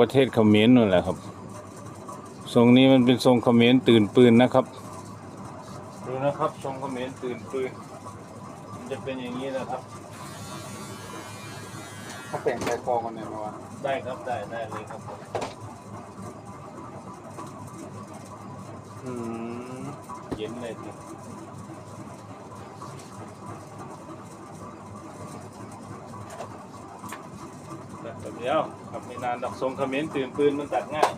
ประเทศเขมรนั่นแหละครับ ทรงนี้มันเป็นทรงเขมรตื่นปืนนะครับ ดูนะครับ ทรงเขมรตื่นปืน มันจะเป็นอย่างนี้นะครับเขาเปลี่ยนใจคอกันเนี่ยมาวะได้ครับได้ได้เลยครับผมอืมเย็นเลยทีแบบเดียวครับไม่นานดอกทรงเขมรตื่นปืนมันตัดง่าย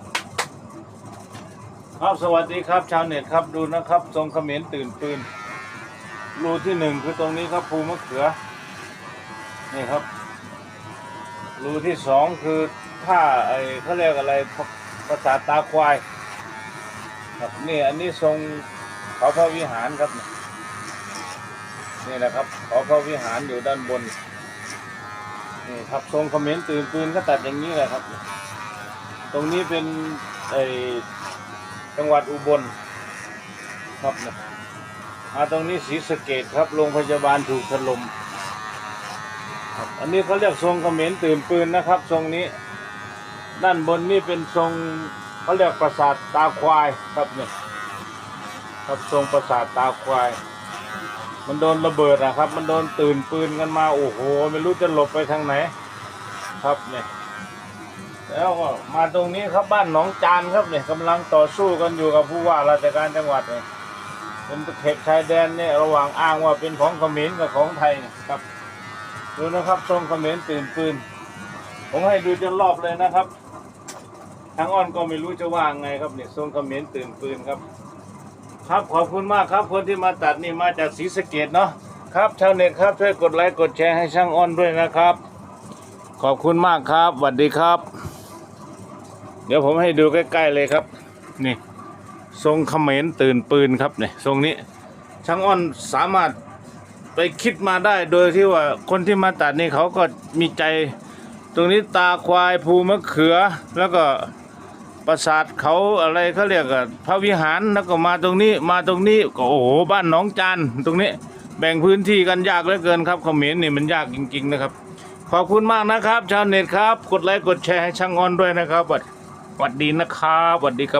ครับสวัสดีครับ ชาวเน็ตครับดูนะครับ ทรงเขมรตื่นปืนรูที่หนึ่งคือตรงนี้ครับภูมะเขือนี่ครับรูที่สองคือท่าไอ้เขาเรียกอะไรภาษาตาควาย ครับนี่อันนี้ทรงเขาพระวิหารครับ นี่นี่แหละครับเขาพระวิหารอยู่ด้านบน นี่ครับทรงเขมรตื่นปืนก็ตัดอย่างนี้แหละครับ ตรงนี้เป็นไอจังหวัดอุบลครับนะมาตรงนี้ศรีสะเกดครับโรงพยาบาลถูกถล่มครับอันนี้เขาเรียกทรงเขมรตื่นปืนนะครับ ทรงนี้ ด้านบนนี่เป็นทรงเขาเรียกปราสาทตาควายครับเนี่ยครับทรงปราสาทตาควาย มันโดนระเบิดนะครับ มันโดนตื่นปืนกันมาโอ้โหไม่รู้จะหลบไปทางไหน ครับเนี่ย แล้วก็มาตรงนี้ครับบ้านหนองจานครับเนี่ยกำลังต่อสู้กันอยู่กับผู้ว่าราชการจังหวัดเนี่ยเป็นเขตชายแดนเนี่ยระหว่างอ้างว่าเป็นของเขมรกับของไทยครับดูนะครับทรงเขมรตื่นปืน ผมให้ดูจนรอบเลยนะครับทางอ้อนก็ไม่รู้จะว่าไงครับเนี่ยทรงเขมรตื่นปืนครับ ครับขอบคุณมากครับคนที่มาตัดนี่มาจากศรีสะเกดเนาะครับชาวเน็ตครับช่วยกดไลค์กดแชร์ให้ช่างอ้อนด้วยนะครับ ขอบคุณมากครับสวัสดีครับ เดี๋ยวผมให้ดูใกล้ ๆเลยครับ นี่ ทรงเขมรตื่นปืนครับเนี่ยทรงนี้ช่างอ้อนสามารถไปคิดมาได้โดยที่ว่าคนที่มาตัดนี่เขาก็มีใจ ตรงนี้ตาควายภูมะเขือแล้วก็ ปราสาทเขาอะไรเขาเรียกพระวิหารแล้วก็มาตรงนี้มาตรงนี้ก็โอ้โหบ้านหนองจานตรงนี้ แบ่งพื้นที่กันยากเหลือเกินครับเขมรนี่มันยากจริง ๆ นะครับ ขอบคุณมากนะครับ ชาวเน็ตครับ กดไลค์กดแชร์ให้ช่างออนด้วยนะครับสวัสดีนะครับสวัสดีครับ